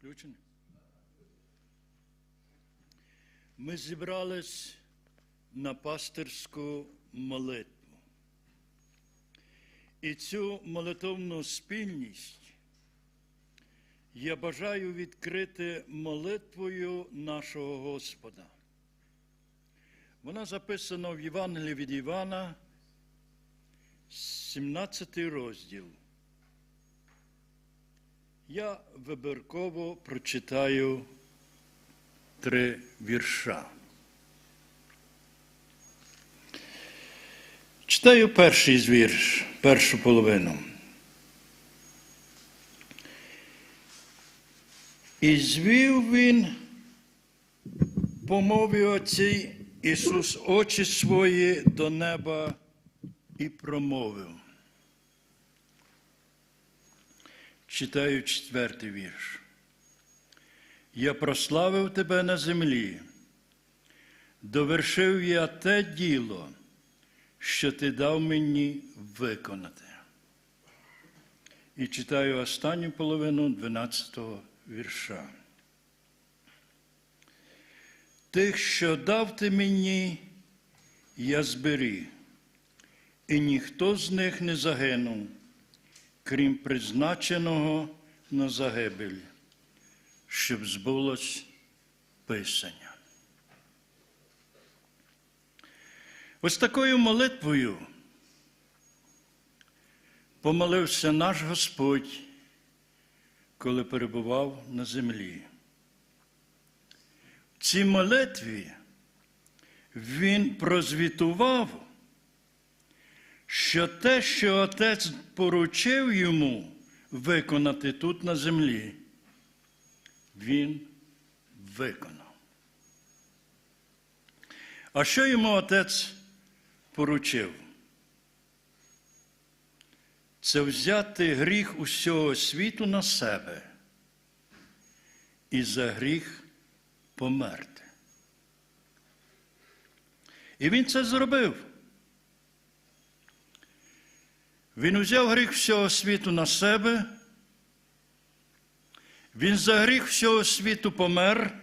Включений? Ми зібрались на пастирську молитву. І цю молитовну спільність я бажаю відкрити молитвою нашого Господа. Вона записана в Євангелії від Івана, 17 розділ. Я вибірково прочитаю три вірша. Читаю перший вірш, першу половину. І звів він по мові оцій Ісус очі свої до неба і промовив. Читаю четвертий вірш. Я прославив тебе на землі, довершив я те діло, що ти дав мені виконати. І читаю останню половину 12-го вірша. Тих, що дав ти мені, я зберіг, і ніхто з них не загинув, крім призначеного на загибель, щоб збулось Писання. Ось такою молитвою помолився наш Господь, коли перебував на землі. В цій молитві він прозвітував, що те, що Отець поручив йому виконати тут на землі, він виконав. А що йому Отець поручив? Це взяти гріх усього світу на себе і за гріх померти. І він це зробив. Він узяв гріх всього світу на себе, він за гріх всього світу помер,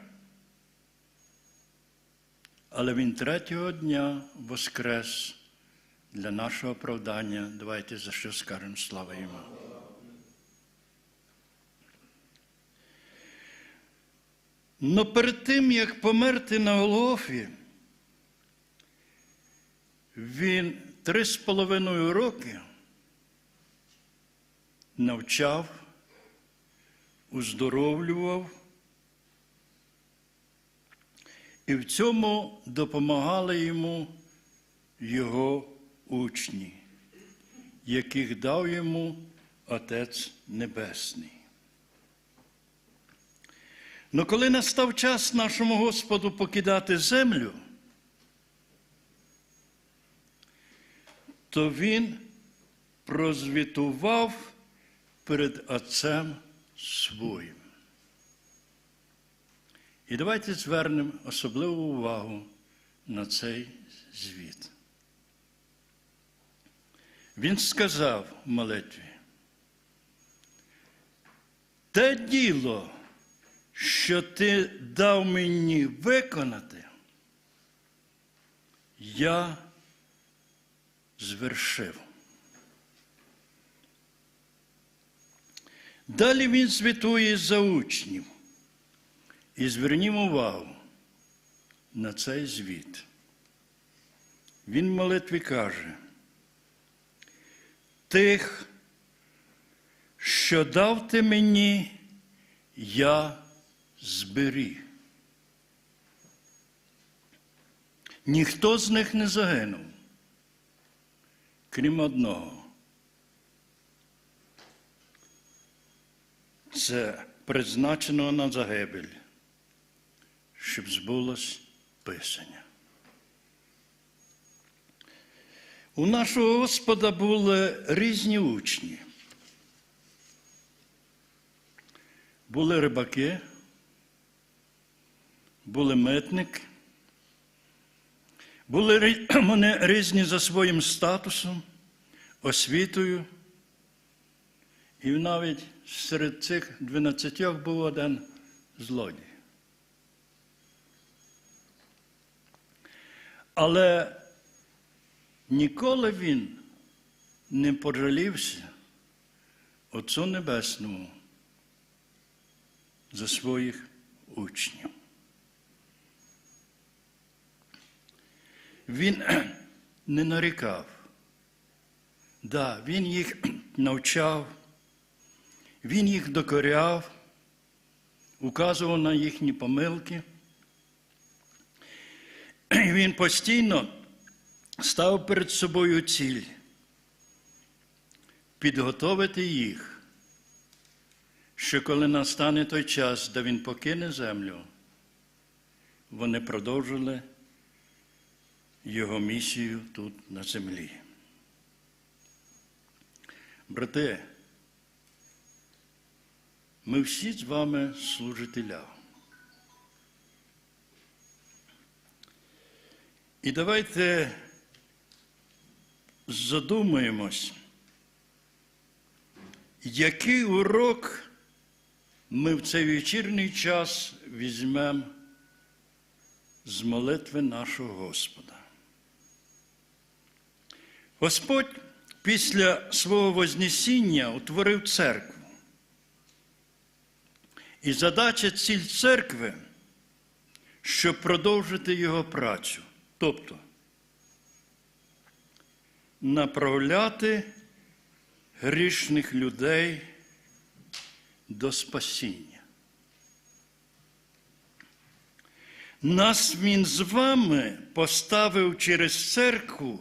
але він третього дня воскрес для нашого оправдання. Давайте за що скажемо слава йому. Но перед тим, як померти на Голгофі, він три з половиною роки навчав, уздоровлював, і в цьому допомагали йому його учні, яких дав йому Отець Небесний. Но коли настав час нашому Господу покидати землю, то він прозвітував перед Отцем своїм. І давайте звернемо особливу увагу на цей звіт. Він сказав молитві, те діло, що ти дав мені виконати, я звершив. Далі він звітує за учнів. І звернімо увагу на цей звіт. Він в молитві каже, тих, що дав ти мені, я зберіг. Ніхто з них не загинув, крім одного. Це призначено на загибель, щоб збулось Писання. У нашого Господа були різні учні. Були рибаки, були митник, були вони різні за своїм статусом, освітою І навіть серед цих дванадцятьох був один злодій. Але ніколи він не пожалівся Отцу Небесному за своїх учнів. Він не нарікав. Да, він їх навчав, він їх докоряв, указував на їхні помилки. І Він постійно став перед собою ціль підготовити їх, що коли настане той час, де він покине землю, вони продовжили його місію тут на землі. Брати, ми всі з вами служителя. І давайте задумаємось, який урок ми в цей вечірній час візьмемо з молитви нашого Господа. Господь після свого Вознесіння утворив церкву. І задача ціль церкви, щоб продовжити його працю, тобто направляти грішних людей до спасіння. Нас Він з вами поставив через церкву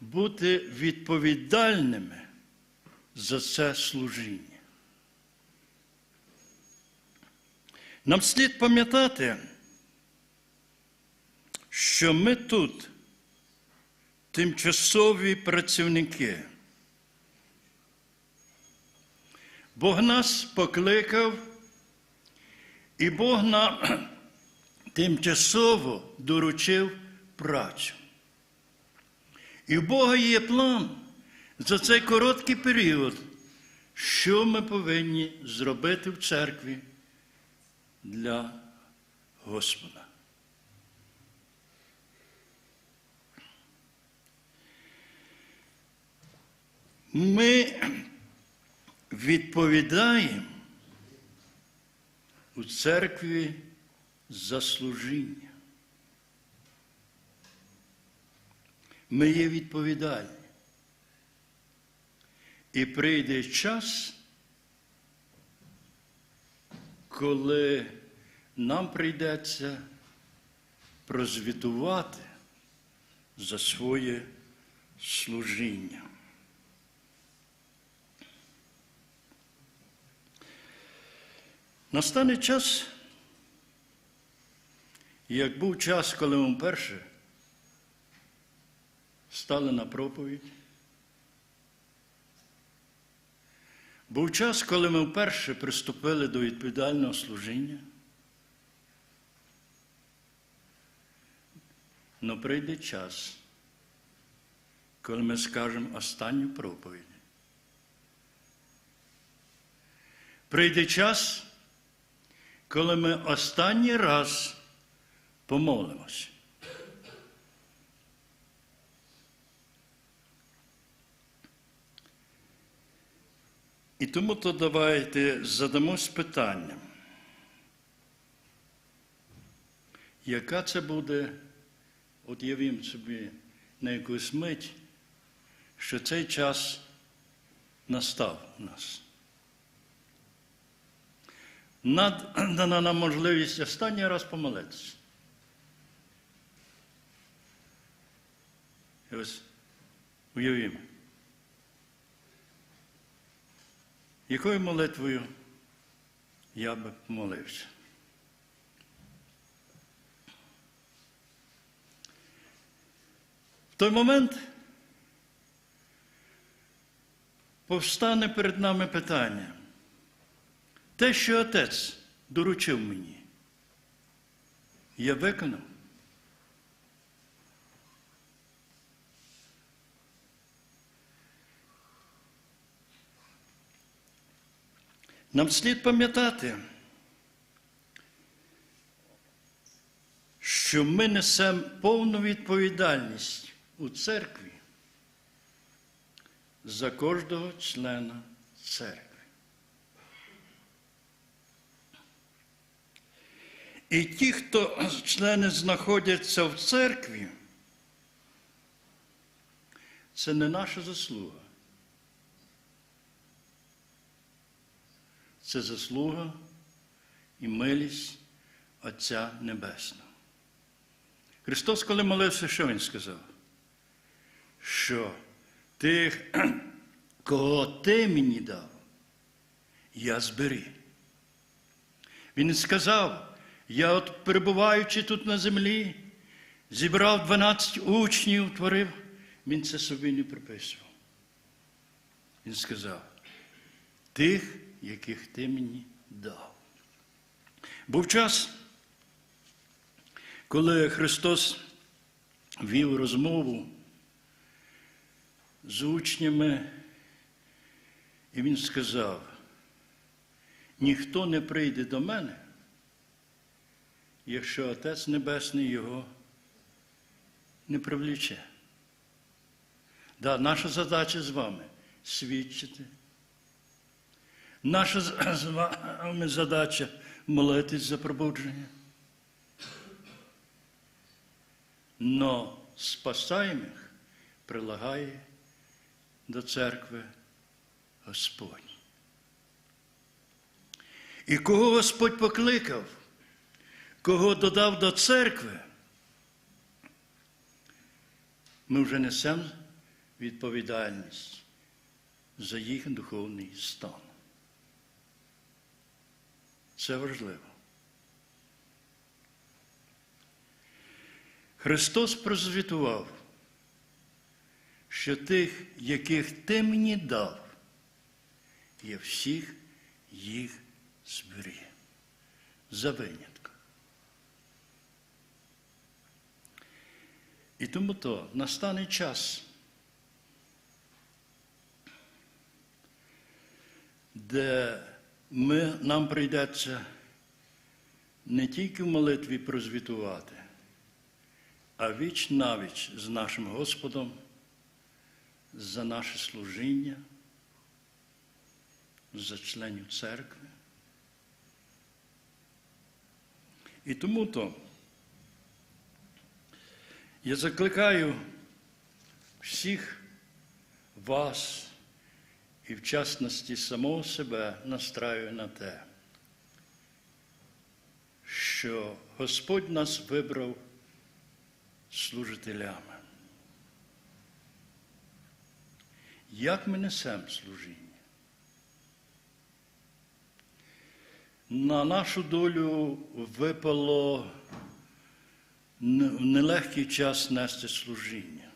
бути відповідальними за це служіння. Нам слід пам'ятати, що ми тут тимчасові працівники. Бог нас покликав, і Бог нам тимчасово доручив працю. І в Бога є план за цей короткий період, що ми повинні зробити в церкві для Господа. Ми відповідаємо у церкві за служіння. Ми є відповідальні. І прийде час, коли нам прийдеться прозвітувати за своє служіння. Настане час, як був час, коли ми вперше стали на проповідь. Був час, коли ми вперше приступили до відповідального служіння. Но прийде час, коли ми скажемо останню проповідь. Прийде час, коли ми останній раз помолимося. І тому то давайте задамось питанням, яка це буде, от явім собі на якусь мить, що цей час настав у нас. Надана нам можливість останній раз помолитися. І ось уявімо. Якою молитвою я би помолився? В той момент повстане перед нами питання. Те, що отець доручив мені, я виконав. Нам слід пам'ятати, що ми несемо повну відповідальність у церкві за кожного члена церкви. І ті, хто члени знаходяться в церкві, це не наша заслуга. Це заслуга і милість Отця Небесного. Христос, коли молився, що Він сказав? Що тих, кого ти мені дав, я збери. Він сказав, я от перебуваючи тут на землі, зібрав 12 учнів, творив. Він це собі не приписував. Він сказав, тих, яких ти мені дав. Був час, коли Христос вів розмову з учнями, і Він сказав, ніхто не прийде до мене, якщо Отець Небесний його не привліче. Да, наша задача з вами свідчити. Наша з- вами задача молитись за пробудження. Но спасаємих прилагає до церкви Господь. І кого Господь покликав, кого додав до церкви, ми вже несемо відповідальність за їх духовний стан. Це важливо. Христос прозвітував, що тих, яких ти мені дав, я всіх їх зберіг. За винятком. І тому то настане час, де ми, нам прийдеться не тільки в молитві прозвітувати, а віч навіч з нашим Господом за наше служіння, за членів церкви. І тому то я закликаю всіх вас і в частності самого себе настраю на те, що Господь нас вибрав служителями. Як ми несемо служіння? На нашу долю випало в нелегкий час нести служіння.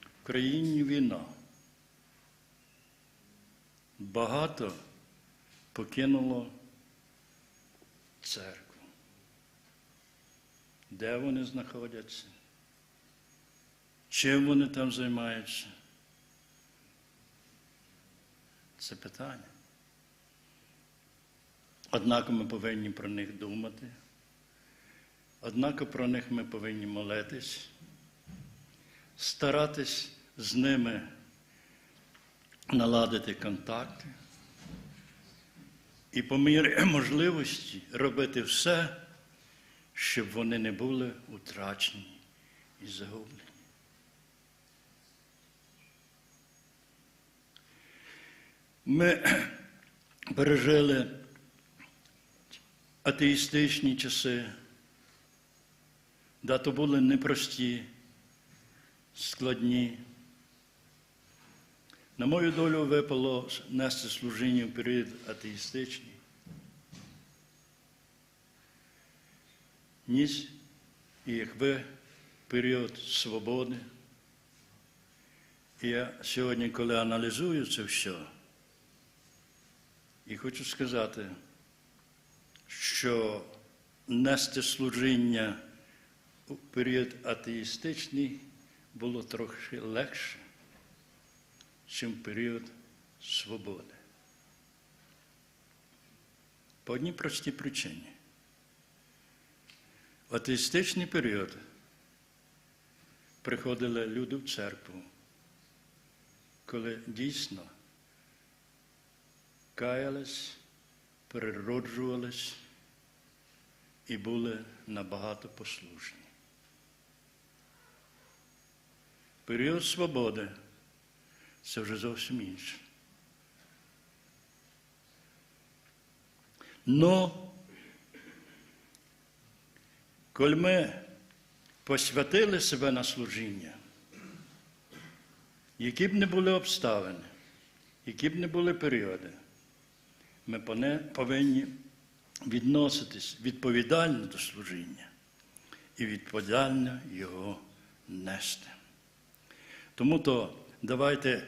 В країні війна. Багато покинуло церкву. Де вони знаходяться? Чим вони там займаються? Це питання. Однак ми повинні про них думати. Однак про них ми повинні молитись, старатись з ними наладити контакти і по мірі можливості робити все, щоб вони не були утрачені і загублені. Ми пережили атеїстичні часи, да, то були непрості, складні. На мою долю випало нести служіння в період атеїстичний. Ніс, і якби період свободи. І я сьогодні, коли аналізую це все, і хочу сказати, що нести служіння у період атеїстичний було трохи легше, в період свободи. По одній простій причині. В атеїстичний період приходили люди в церкву, коли дійсно каялись, перероджувались і були набагато послушні. Період свободи це вже зовсім інше. Но, коли ми посвятили себе на служіння, які б не були обставини, які б не були періоди, ми повинні відноситись відповідально до служіння і відповідально його нести. Тому то давайте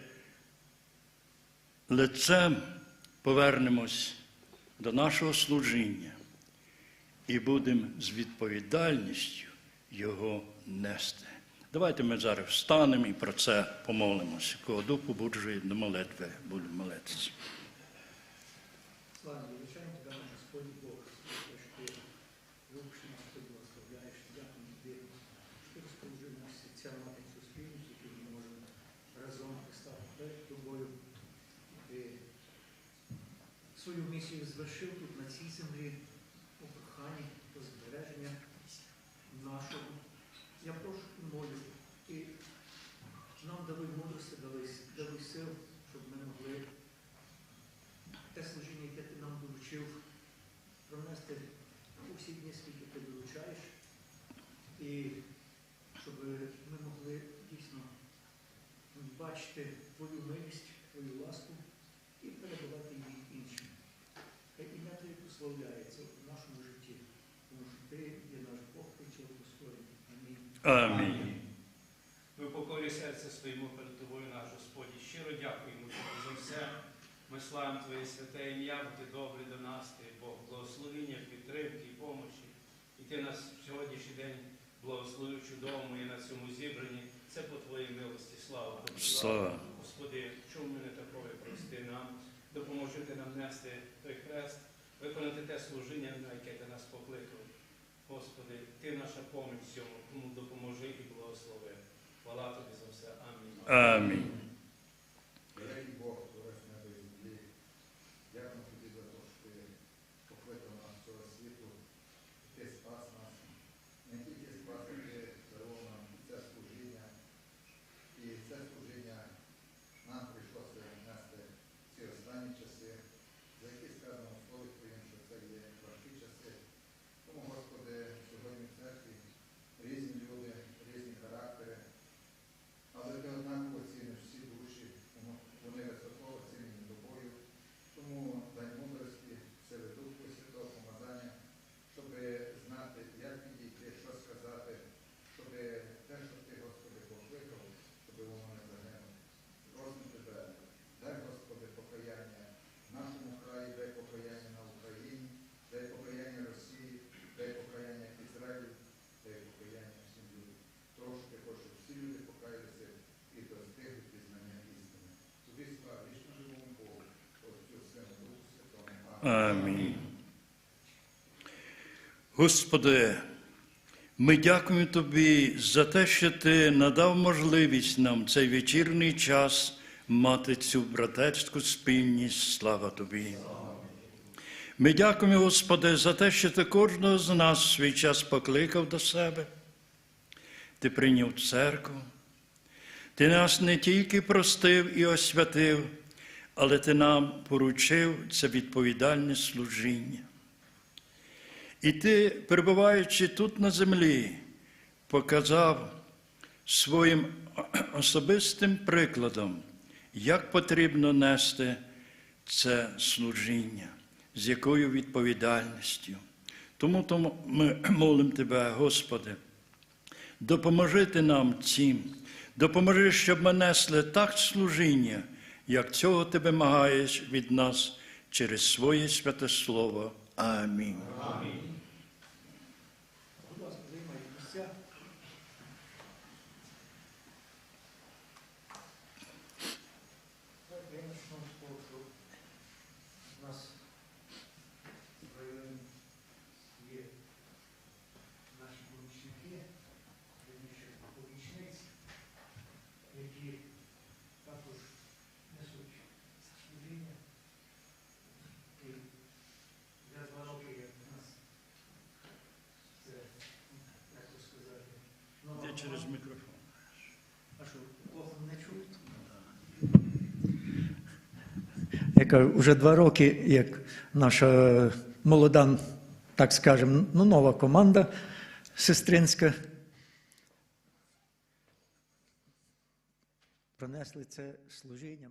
лицем повернемось до нашого служіння і будемо з відповідальністю його нести. Давайте ми зараз встанемо і про це помолимося. Кого дух побуджує до молитви, будемо молитися. Слава величаємо тебе, наш Господь Бог, за те, що ти любиш нас, ти благословляєш, дякую тобі, що ти розположив нас ця мати цю спільність, яку ми можемо разом стати перед тобою. Ти свою місію звершив тут на цій землі у проханні до збереження нашого. Я прошу молю, і нам даруй мудрості, даруй, даруй сил, щоб ми могли те служіння, яке ти нам доручив, пронести у всі дні, скільки ти доручаєш, і щоб ми могли дійсно бачити твою милість, твою ласку і передавати її іншим. Хай ім'я Твоє прославляється в нашому житті, тому що ти є наш Бог, ти цього достоїн. Амінь. Ми покорі серця стоїмо перед тобою, наш Господь, щиро дякуємо тобі за все. Ми славимо Твоє святе ім'я, бо ти добрий до нас, ти Бог благословення, підтримки і помочі. І ти нас в сьогоднішній день благословив чудовому і на цьому зібранні. Це по Твоїй милості. Слава тобі. Слава. Господи, чому ми не такої прости нам, допоможи ти нам нести той хрест, виконати те служіння, на яке ти нас покликав. Господи, ти наша поміч цьому, допоможи і благослови. Хвала тобі за все. Амінь. Амінь. Великий Бог, творець неба і землі, дякую тобі за те, що ти покликав нас з цього світу, ти спас нас. Не тільки спас, а ти дарував нам це служіння. І це служіння нам прийшлося нести в ці останні часи, за які сказано в слові Твоїм, що це є важкі часи. Тому, Господи, сьогодні в церкві різні люди, різні характери, але ти однаково ціниш всі душі, тому вони високо оцінені тобою. Тому дай мудрості, сили Духу Святого помазання, щоб знати, як підійти, що сказати, щоб те, що ти, Господи, покликав, щоб воно не загинуло. Просимо тебе, дай, Господи, покаяння в нашому краї, дай покаяння на Україні, дай покаяння Росії, дай покаяння Ізраїлю, дай покаяння всім людям. Трошки хочу, щоб всі люди покаялися і достигли пізнання істини. Тобі слава вічно живому Богу, Отцю, Сину, Духу Святому. Амінь. Господи, ми дякуємо Тобі за те, що Ти надав можливість нам цей вечірній час мати цю братерську спільність. Слава Тобі. Ми дякуємо, Господи, за те, що Ти кожного з нас свій час покликав до себе. Ти прийняв церкву. Ти нас не тільки простив і освятив, але ти нам поручив це відповідальне служіння. І ти, перебуваючи тут на землі, показав своїм особистим прикладом, як потрібно нести це служіння, з якою відповідальністю. Тому, ми молимо Тебе, Господи, допоможи ти нам цим, допоможи, щоб ми несли так служіння, як цього ти вимагаєш від нас через своє святе Слово. Амінь. Будь ласка, займайте місця. Давайте я почну з яка вже два роки, як наша молода, так скажемо, ну, нова команда сестринська. Пронесли це служіння.